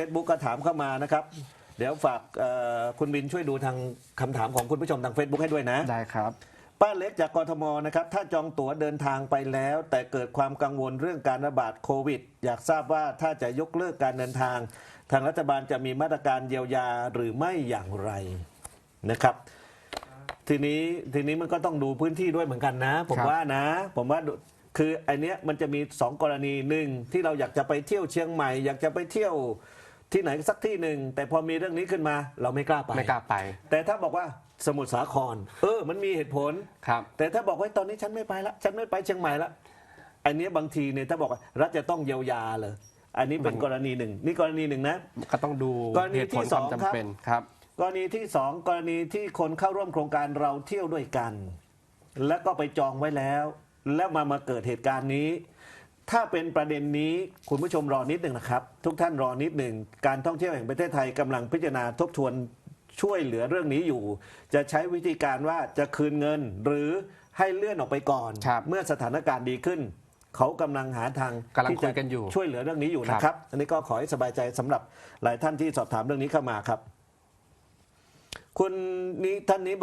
Facebook ก็ถามเข้ามานะครับ เดี๋ยวฝากเอ่อคุณบินช่วยดูทางคำถามของคุณผู้ชมทาง Facebook ให้ด้วยนะ ได้ครับ ป้าเล็กจากกทมนะครับ ถ้าจองตั๋วเดินทางไปแล้ว แต่เกิดความกังวลเรื่องการระบาดโควิด อยากทราบว่าถ้าจะยกเลิกการเดินทาง ทางรัฐบาลจะมีมาตรการเยียวยาหรือไม่อย่างไรนะครับทีนี้ทีนี้มันก็ต้องดูพื้นที่ด้วยเหมือนกันนะ ผมครับว่านะ ผมว่าดูคือไอเนี้ยมันจะมีสองกรณีหนึ่งที่เราอยากจะไปเที่ยวเชียงใหม่ อยากจะไปเที่ยว ที่ไหนสักที่หนึ่งแต่พอมีเรื่องนี้ขึ้นมาเราไม่กล้าไป ไม่กล้าไป แต่ถ้าบอกว่าสมุทรสาคร เออ มันมีเหตุผล ครับ แต่ถ้าบอกว่าตอนนี้ฉันไม่ไปละฉันไม่ไปเชียงใหม่ละอันนี้บางทีเนี่ยถ้าบอกว่ารัฐจะต้องเยียวยาเลย อันนี้เป็นมันกรณีหนึ่งนี่กรณีหนึ่งนะ ก็ต้องดูกรณีเหตุผลที่คสวาอมงจำครับเป็นครับ กรณีที่สองกรณีที่คนเข้าร่วมโครงการเราเที่ยวด้วยกัน แล้วก็ไปจองไว้แล้ว แล้วมามาเกิดเหตุการณ์นี้ ถ้าเป็นประเด็นนี้คุณผู้ชมรอนิดหนึ่งนะครับ ทุกท่านรอนิดหนึ่งการท่องเที่ยวแห่งประเทศไทยกำลังพิจารณาทบทวนช่วยเหลือเรื่องนี้อยู่ จะใช้วิธีการว่าจะคืนเงิน หรือให้เลื่อนออกไปก่อนครับเมื่อสถานการณ์ดีขึ้น เขากำลังหาทางกำลังที่คุจะยกันอยู่ช่วยเหลือเรื่องนี้อยู่ครับนะครับ อันนี้ก็ขอให้สบายใจสำหรับหลายท่านที่สอบถามเรื่องนี้เข้ามาครับ คุณนี้ท่านนี้บอก